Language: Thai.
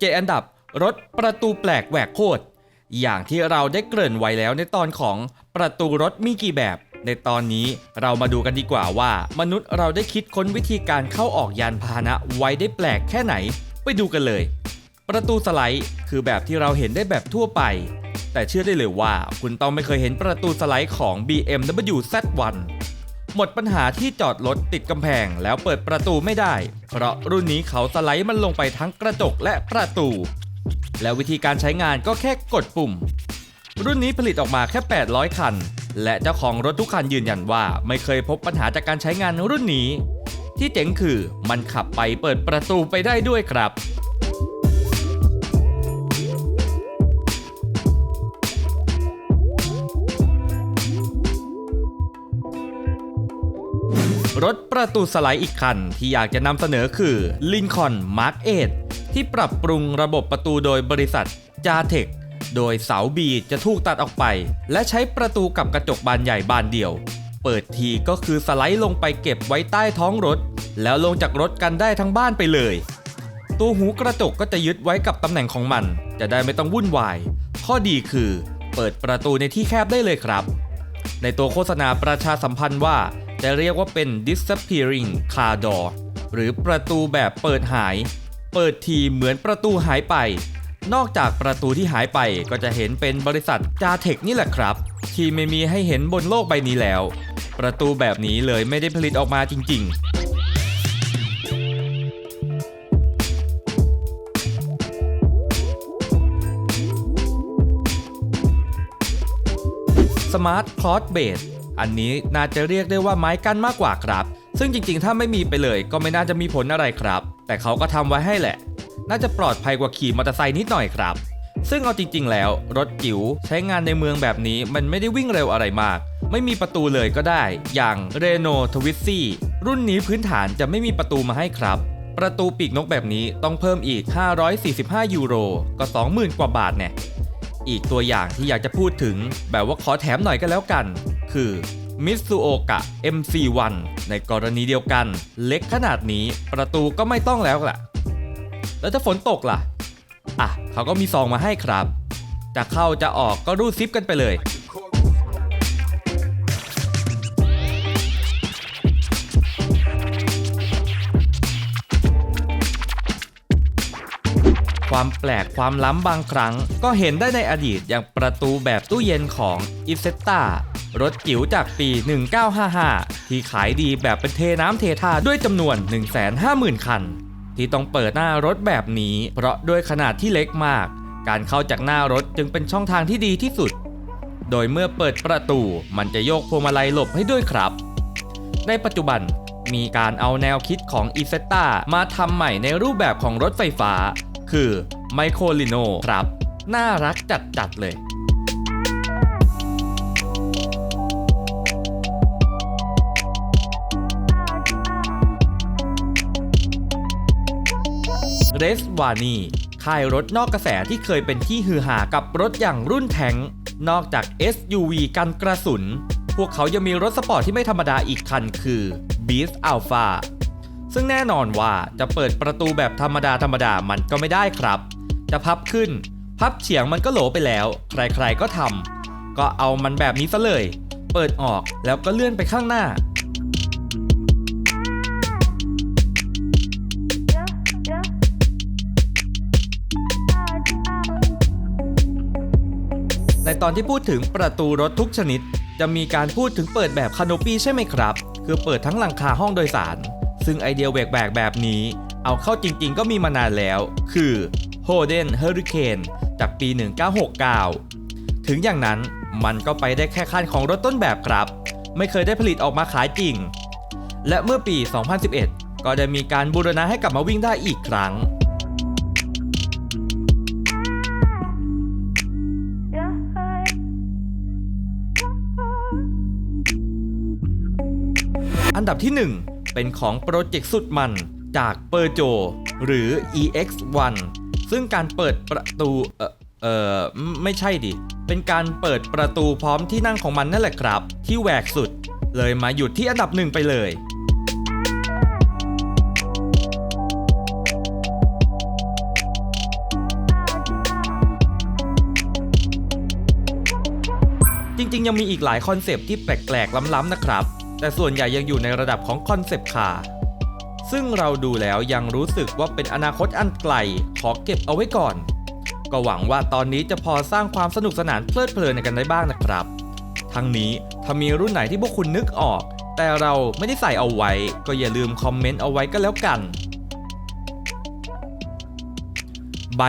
เจอันดับรถประตูแปลกแหวกโคตรอย่างที่เราได้เกริ่นไว้แล้วในตอนของประตูรถมีกี่แบบ ในตอนนี้เรามาดูกันดีกว่าว่า มนุษย์เราได้คิดค้นวิธีการเข้าออกยานพาหนะไว้ได้แปลกแค่ไหน ไปดูกันเลย ประตูสไลด์คือแบบที่เราเห็นได้แบบทั่วไป แต่เชื่อได้เลยว่าคุณต้องไม่เคยเห็นประตูสไลด์ของ BMW Z1 หมดปัญหาที่จอดรถติดกำแพงแล้วเปิดประตูไม่ได้ เพราะรุ่นนี้เขาสไลด์มันลงไปทั้งกระจกและประตู แล้ววิธีการใช้งานก็แค่กดปุ่ม รุ่นนี้ผลิตออกมาแค่ 800 คัน และเจ้าของรถทุกคันยืนยันว่า ไม่เคยพบปัญหาจากการใช้งานรุ่นนี้ ที่เจ๋งคือมันขับไปเปิดประตูไปได้ด้วยครับ รถประตูสไลด์อีกคันที่อยากจะนำเสนอคือ Lincoln Mark 8ที่ปรับปรุงระบบประตูโดยบริษัท j a t e c โดยเสาบีจะถูกตัดออกไป และใช้ประตูกับกระจกบานใหญ่บานเดียว เปิดทีก็คือสไลด์ลงไปเก็บไว้ใต้ท้องรถ แล้วลงจากรถกันได้ทั้งบ้านไปเลย ตัวหูกระจกก็จะยึดไว้กับตำแหน่งของมัน จะได้ไม่ต้องวุ่นวาย ข้อดีคือ เปิดประตูในที่แคบได้เลยครับ ในตัวโฆษณาประชาสัมพันธ์ว่า จะเรียกว่าเป็น disappearing car door หรือประตูแบบเปิดหาย เปิดทีเหมือนประตูหายไป นอกจากประตูที่หายไปก็จะเห็นเป็นบริษัทจาเทคนี่แหละครับ ที่ไม่มีให้เห็นบนโลกใบนี้แล้ว ประตูแบบนี้เลยไม่ได้ผลิตออกมาจริงๆ Smart Cross Base อั อันนี้น่าจะเรียกได้ว่าไม้กั้นมากกว่าครับ ซึ่งจริงๆ ถ้าไม่มีไปเลยก็ไม่น่าจะมีผลอะไรครับ แต่เขาก็ทำไว้ให้แหละ น่าจะปลอดภัยกว่าขี่มอเตอร์ไซค์นิดหน่อยครับ ซึ่งเอาจริง ๆ แล้วรถจิ๋วใช้งานในเมืองแบบนี้มันไม่ได้วิ่งเร็วอะไรมาก ไม่มีประตูเลยก็ได้ อย่าง Renault t w i s i รุ่นนี้พื้นฐานจะไม่มีประตูมาให้ครับ ประตูปีกนกแบบนี้ต้องเพิ่มอีก 545 ยูโร ก็ 20,000 กว่าบาทเนี่ยอีกตัวอย่างที่อยากจะพูดถึงแบบว่าขอแถมหน่อยก็แล้วกัน คือมิซูโอกะ MC1 ในกรณีเดียวกัน เล็กขนาดนี้ประตูก็ไม่ต้องแล้วล่ะ แล้วถ้าฝนตกล่ะ อะ เขาก็มีซองมาให้ครับ จะเข้าจะออกก็รูดซิปกันไปเลย ความแปลกความล้ำบางครั้ง ก็เห็นได้ในอดีตอย่างประตูแบบตู้เย็นของอิเซต a รถจิ๋วจากปี 1955 ที่ขายดีแบบเป็นเทน้ำเทท่าด้วยจำนวน 150,000 คัน ที่ต้องเปิดหน้ารถแบบนี้ เพราะด้วยขนาดที่เล็กมาก การเข้าจากหน้ารถจึงเป็นช่องทางที่ดีที่สุด โดยเมื่อเปิดประตูมันจะโยกพวงมาลัยหลบให้ด้วยครับ ในปัจจุบันมีการเอาแนวคิดของ i z e t a มาทำใหม่ในรูปแบบของรถไฟฟ้า คือไมโครลิโนครับ น่ารักจัดๆเลยเรสวานีค่ายรถนอกกระแสที่เคยเป็นที่ฮือหากับรถอย่างรุ่นแทงนอกจาก SUV กันกระสุน พวกเขายังมีรถสปอร์ตที่ไม่ธรรมดาอีกคันคือ Beast Alpha ซึ่งแน่นอนว่าจะเปิดประตูแบบธรรมดาธรรมดามันก็ไม่ได้ครับ จะพับขึ้น พับเฉียงมันก็โหลไปแล้ว ใครๆก็ทำก็เอามันแบบนี้ซะเลย เปิดออกแล้วก็เลื่อนไปข้างหน้าในตอนที่พูดถึงประตูรถทุกชนิด จะมีการพูดถึงเปิดแบบคาโนปีใช่ไหมครับ คือเปิดทั้งหลังคาห้องโดยสาร ซึ่งไอเดียแหวกๆแบบนี้ เอาเข้าจริงๆก็มีมานานแล้ว คือ h o d e n Hurricane จากปี 1969 ถึงอย่างนั้นมันก็ไปได้แค่ขั้นของรถต้นแบบครับ ไม่เคยได้ผลิตออกมาขายจริง และเมื่อปี 2011 ก็ได้มีการบูรณะให้กลับมาวิ่งได้อีกครั้งอันดับที่ 1 เป็นของโปรเจกต์สุดมันจากเปอร์โจหรือ EX1 ซึ่งการเปิดประตูเออเออไม่ใช่ดิ เป็นการเปิดประตูพร้อมที่นั่งของมันนั่นแหละครับ ที่แหวกสุด เลยมาหยุดที่อันดับหนึ่งไปเลยจริงๆ ยังมีอีกหลายคอนเซปที่แปลกๆ ล้ำๆ นะครับ แต่ส่วนใหญ่ยังอยู่ในระดับของคอนเซปต์คาร์ซึ่งเราดูแล้วยังรู้สึกว่าเป็นอนาคตอันไกลขอเก็บเอาไว้ก่อน ก็หวังว่าตอนนี้จะพอสร้างความสนุกสนานเพลิดเพลินกันได้บ้างนะครับ ทั้งนี้ถ้ามีรุ่นไหนที่พวกคุณนึกออก แต่เราไม่ได้ใส่เอาไว้ ก็อย่าลืมคอมเมนต์เอาไว้ก็แล้วกัน ใบ